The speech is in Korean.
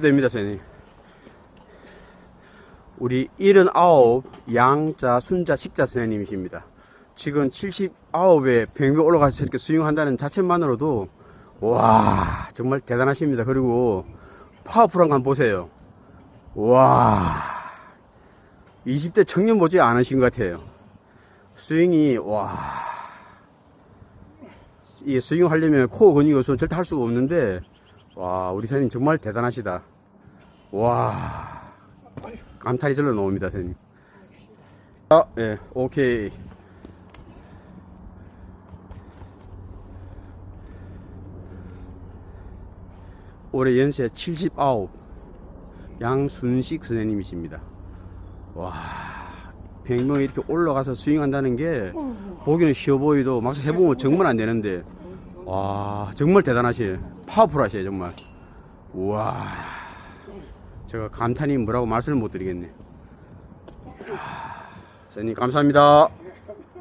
됩니다, 선생님. 우리 79 양자, 순자, 식자 선생님이십니다. 지금 79에 병비 올라가서 이렇게 수영한다는 자체만으로도 와 정말 대단하십니다. 그리고 파워풀한 거 한번 보세요. 와 20대 청년 보지 않으신 것 같아요. 스윙이 와. 이 스윙 하려면 코어 근육이 없으면 절대 할 수가 없는데 와 우리 선생님 정말 대단하시다. 와 감탄이 절로 나옵니다 선생님. 아, 예, 오케이. 올해 연세 79 양순식 선생님이십니다. 와, 백명이 이렇게 올라가서 스윙한다는 게 보기는 쉬워 보이도 막상 해보면 정말 안 되는데 와 정말 대단하시에요. 파워풀하시에요 정말. 우와, 제가 감탄이 뭐라고 말씀을 못 드리겠네. 하, 선생님 감사합니다.